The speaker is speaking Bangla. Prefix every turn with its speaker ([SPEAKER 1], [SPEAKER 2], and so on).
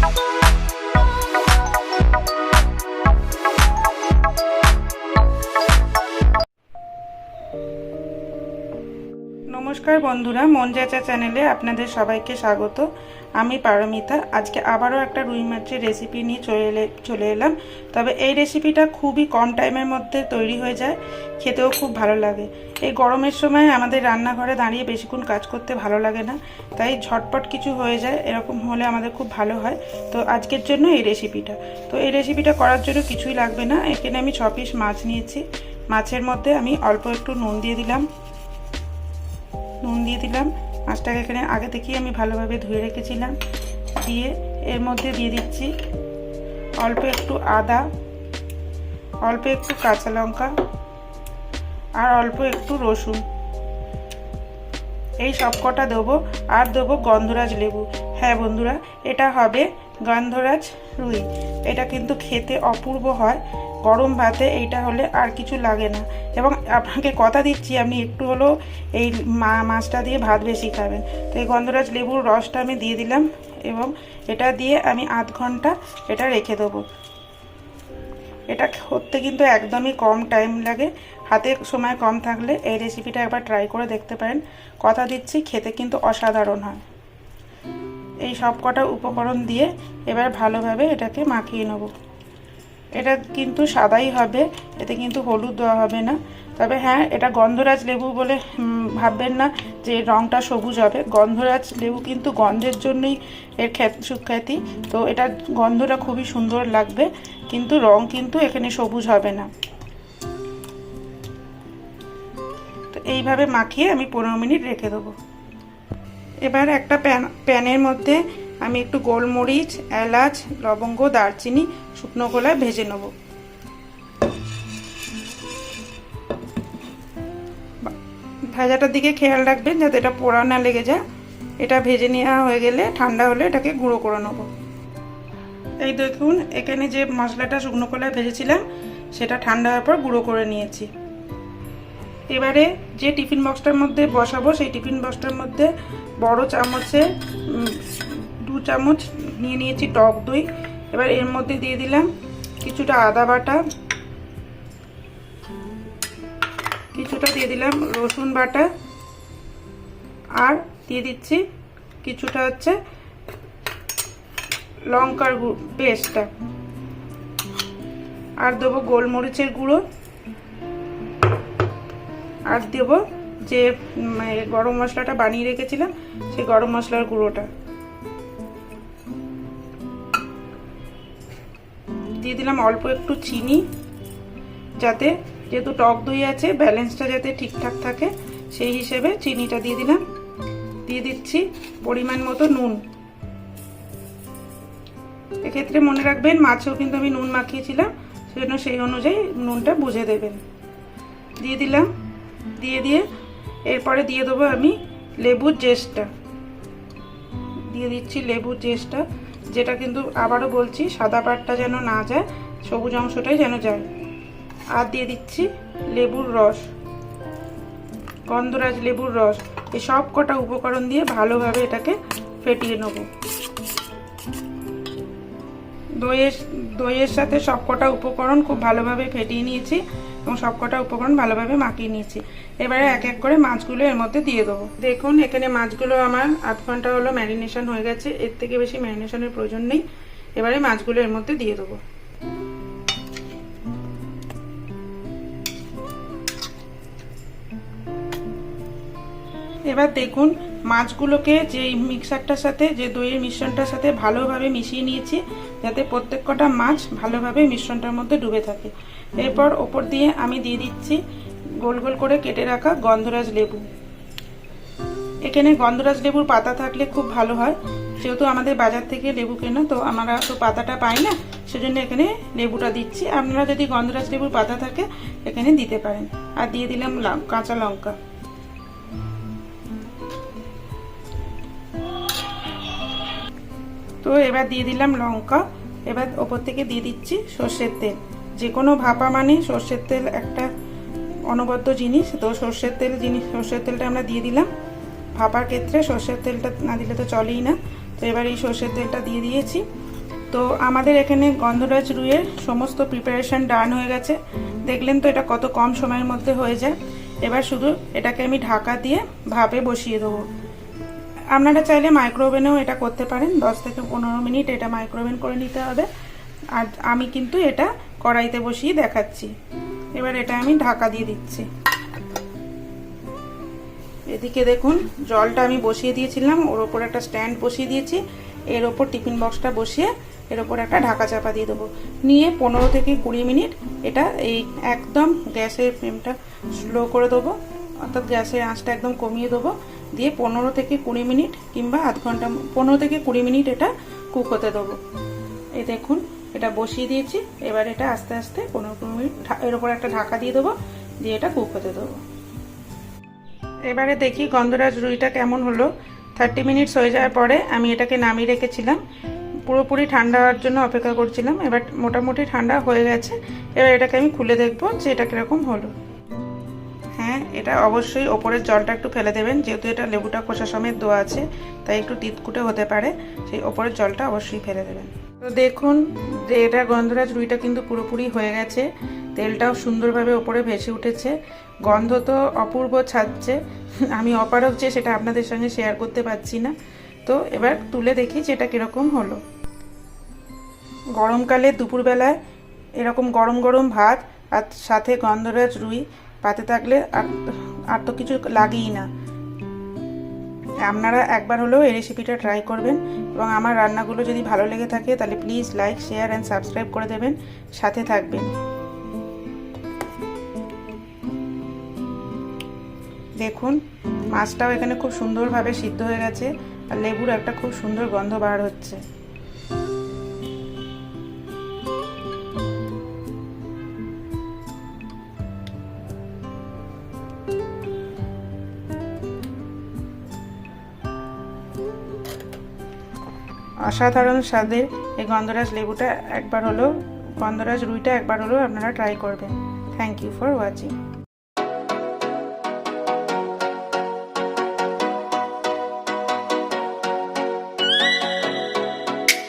[SPEAKER 1] Bye. নমস্কার বন্ধুরা, মন চাচা চ্যানেলে আপনাদের সবাইকে স্বাগত। আমি পারমিতা। আজকে আবারও একটা রুই মাছের রেসিপি নিয়ে চলে চলে এলাম। তবে এই রেসিপিটা খুবই কম টাইমের মধ্যে তৈরি হয়ে যায়। খেতেও খুব ভালো লাগে। এই গরমের সময় আমাদের রান্নাঘরে দাঁড়িয়ে বেশিক্ষণ কাজ করতে ভালো লাগে না। তাই ঝটপট কিছু হয়ে যায়, এরকম হলে আমাদের খুব ভালো হয়। তো আজকের জন্য এই রেসিপিটা তো এই রেসিপিটা করার জন্য কিছুই লাগবে না। এখানে আমি ছ পিস মাছ নিয়েছি। মাছের মধ্যে আমি অল্প একটু নুন দিয়ে দিলাম। নুন দিয়ে দিলাম। মাছটাকে এখানে আগে থেকেই আমি ভালোভাবে ধুয়ে রেখেছিলাম। দিয়ে এর মধ্যে দিয়ে দিচ্ছি অল্প একটু আদা, অল্প একটু কাঁচা লঙ্কা আর অল্প একটু রসুন। এই সব কটা দেবো আর দেবো গন্ধরাজ লেবু। হ্যাঁ বন্ধুরা, এটা হবে গন্ধরাজ রুই। এটা কিন্তু খেতে অপূর্ব হয়। গরম ভাতে এইটা হলে আর কিছু লাগে না। এবং আপনাকে কথা দিচ্ছি, আপনি একটু হলেও এই মা, মাছটা দিয়ে ভাত বেশি খাবেন। তো এই গন্ধরাজ লেবুর রসটা আমি দিয়ে দিলাম এবং এটা দিয়ে আমি আধ ঘণ্টা এটা রেখে দেবো। এটা করতে কিন্তু একদমই কম টাইম লাগে। হাতে সময় কম থাকলে এই রেসিপিটা একবার ট্রাই করে দেখতে পারেন। কথা দিচ্ছি, খেতে কিন্তু অসাধারণ হয়। এই সব কটা উপকরণ দিয়ে এবার ভালোভাবে এটাকে মাখিয়ে নেব। এটা কিন্তু সাদাই হবে, এতে কিন্তু হলুদ দেওয়া হবে না। তবে হ্যাঁ এটা গন্ধরাজ লেবু বলে ভাববেন না যে রঙটা সবুজ হবে। গন্ধরাজ লেবু কিন্তু গন্ধের জন্যই এর খ্যাত, সুখ্যাতি। তো এটা গন্ধটা খুবই সুন্দর লাগবে, কিন্তু রং কিন্তু এখানে সবুজ হবে না। তো এইভাবে মাখিয়ে আমি পনেরো মিনিট রেখে দেবো। এবার একটা প্যান, প্যানের মধ্যে আমি একটু গোলমরিচ, এলাচ, লবঙ্গ, দারচিনি, শুকনো গোলায় ভেজে নেব। ভাজাটার দিকে খেয়াল রাখবেন যাতে এটা পোড়া না লেগে যায়। এটা ভেজে নেওয়া হয়ে গেলে ঠান্ডা হলে এটাকে গুঁড়ো করে নেব। এই দেখুন, এখানে যে মশলাটা শুকনো কলায় ভেজেছিলাম, সেটা ঠান্ডা হওয়ার পর গুঁড়ো করে নিয়েছি। এবারে যে টিফিন বক্সটার মধ্যে বসাবো, সেই টিফিন বক্সটার মধ্যে বড় চামচে চামচ নিয়ে নিয়েছি, টক দই। এবার এর মধ্যে দিয়ে দিলাম কিছুটা আদা বাটা। কিছুটা দিয়ে দিলাম রসুন বাটা। আর দিয়ে দিচ্ছি কিছুটা হচ্ছে লঙ্কার পেস্টটা। আর দেবো গোলমরিচের গুঁড়ো। আর দেবো যে গরম মশলাটা বানিয়ে রেখেছিলাম সেই গরম মশলার গুঁড়োটা। দিয়ে দিলাম অল্প একটু চিনি, যাতে যেহেতু টক দই আছে, ব্যালেন্সটা যাতে ঠিকঠাক থাকে, সেই হিসেবে চিনিটা দিয়ে দিলাম। দিয়ে দিচ্ছি পরিমাণ মতো নুন। এক্ষেত্রে মনে রাখবেন, মাছেও কিন্তু আমি নুন মাখিয়েছিলাম, সেজন্য সেই অনুযায়ী নুনটা বুঝে দেবেন। দিয়ে দিলাম, দিয়ে দিয়ে এরপরে দিয়ে দেবো আমি লেবুর জেসটা। দিয়ে দিচ্ছি লেবুর জেসটা। যেটা কিন্তু আবারও বলছি, সাদা পাটটা যেন না যায়, সবুজ অংশটাই যেন যায়। আর দিয়ে দিচ্ছি লেবুর রস, গন্ধরাজ লেবুর রস। এই সব কটা উপকরণ দিয়ে ভালোভাবে এটাকে ফেটিয়ে নেব। দইয়ের দইয়ের সাথে সব কটা উপকরণ খুব ভালোভাবে ফেটিয়ে নিয়েছি। এবং সব কটা উপকরণ ভালোভাবে মাখিয়ে নিয়েছি। এবারে এক এক করে মাছগুলো এর মধ্যে দিয়ে দেবো। দেখুন, এখানে মাছগুলো আমার আধ ঘণ্টা হলো ম্যারিনেশন হয়ে গেছে। এর থেকে বেশি ম্যারিনেশনের প্রয়োজন নেই। এবারে মাছগুলো এর মধ্যে দিয়ে দেবো। এবার দেখুন, মাছগুলোকে যে মিক্সারটার সাথে, যে দইয়ের মিশ্রণটার সাথে ভালোভাবে মিশিয়ে নিয়েছি, যাতে প্রত্যেক কটা মাছ ভালোভাবে মিশ্রণটার মধ্যে ডুবে থাকে। এরপর ওপর দিয়ে আমি দিয়ে দিচ্ছি গোল গোল করে কেটে রাখা গন্ধরাজ লেবু। এখানে গন্ধরাজ লেবুর পাতা থাকলে খুব ভালো হয়। যেহেতু আমাদের বাজার থেকে লেবু কেনা, তো আমরা তো পাতাটা পাই না, সেজন্য এখানে লেবুটা দিচ্ছি। আপনারা যদি গন্ধরাজ লেবুর পাতা থাকে, এখানে দিতে পারেন। আর দিয়ে দিলাম কাঁচা লঙ্কা। তো এবার দিয়ে দিলাম লঙ্কা। এবার ওপর থেকে দিয়ে দিচ্ছি সর্ষের তেল। যে কোনো ভাপা মানে সর্ষের তেল একটা অনবদ্য জিনিস, তো সর্ষের তেল জিনিস সর্ষের তেলটা আমরা দিয়ে দিলাম। ভাপার ক্ষেত্রে সর্ষের তেলটা না দিলে তো চলেই না। তো এবার এই সর্ষের তেলটা দিয়ে দিয়েছি। তো আমাদের এখানে গন্ধরাজ রুইয়ের সমস্ত প্রিপারেশন ডান হয়ে গেছে। দেখলেন তো এটা কত কম সময়ের মধ্যে হয়ে যায়। এবার শুধু এটাকে আমি ঢাকা দিয়ে ভাপে বসিয়ে দেবো। আপনারা চাইলে মাইক্রোওভেনেও এটা করতে পারেন। দশ থেকে পনেরো মিনিট এটা মাইক্রোওভেন করে নিতে হবে। আর আমি কিন্তু এটা কড়াইতে বসিয়ে দেখাচ্ছি। এবার এটা আমি ঢাকা দিয়ে দিচ্ছি। এদিকে দেখুন, জলটা আমি বসিয়ে দিয়েছিলাম, ওর ওপর একটা স্ট্যান্ড বসিয়ে দিয়েছি। এর ওপর টিফিন বক্সটা বসিয়ে এর ওপর একটা ঢাকা চাপা দিয়ে দেবো। নিয়ে পনেরো থেকে কুড়ি মিনিট এটা এই একদম গ্যাসের ফ্লেমটা স্লো করে দেবো, অর্থাৎ গ্যাসের আঁচটা একদম কমিয়ে দেবো। দিয়ে পনেরো থেকে কুড়ি মিনিট কিংবা আধ ঘণ্টা, পনেরো থেকে কুড়ি মিনিট এটা কুক হতে দেবো। এই দেখুন এটা বসিয়ে দিয়েছি। এবার এটা আস্তে আস্তে পনেরো কুড়ি মিনিট এর ওপর একটা ঢাকা দিয়ে দেবো, দিয়ে এটা কুক হতে দেবো। এবারে দেখি গন্ধরাজ রুইটা কেমন হলো। থার্টি মিনিটস হয়ে যাওয়ার পরে আমি এটাকে নামিয়ে রেখেছিলাম। পুরোপুরি ঠান্ডা হওয়ার জন্য অপেক্ষা করছিলাম। এবার মোটামুটি ঠান্ডা হয়ে গেছে। এবার এটাকে আমি খুলে দেখব যে এটা কীরকম হলো। হ্যাঁ এটা অবশ্যই ওপরের জলটা একটু ফেলে দেবেন। যেহেতু এটা লেবুটা খোসা সমেত দোয়া আছে, তাই একটু তিতকুটে হতে পারে। সেই ওপরের জলটা অবশ্যই ফেলে দেবেন। তো দেখুন, যে এটা গন্ধরাজ রুইটা কিন্তু পুরোপুরি হয়ে গেছে। তেলটাও সুন্দরভাবে ওপরে ভেসে উঠেছে। গন্ধ তো অপূর্ব ছাড়ছে। আমি অপারক যে সেটা আপনাদের সঙ্গে শেয়ার করতে পারছি না। তো এবার তুলে দেখি যে এটা কীরকম হলো। গরমকালে দুপুরবেলায় এরকম গরম গরম ভাত আর সাথে গন্ধরাজ রুই, পাতে থাকলে আর আর তো কিছু লাগেই না। আপনারা একবার হলেও এই রেসিপিটা ট্রাই করবেন এবং আমার রান্নাগুলো যদি ভালো লেগে থাকে তাহলে please like share and subscribe করে দেবেন। সাথে থাকবেন। দেখুন, মাছটাও এখানে খুব সুন্দরভাবে সিদ্ধ হয়ে গেছে আর লেবুর একটা খুব সুন্দর গন্ধ বার হচ্ছে। অসাধারণ স্বাদের এই গন্ধরাজ লেবুটা একবার হলেও, গন্ধরাজ রুইটা একবার হলেও আপনারা ট্রাই করবেন। Thank you for watching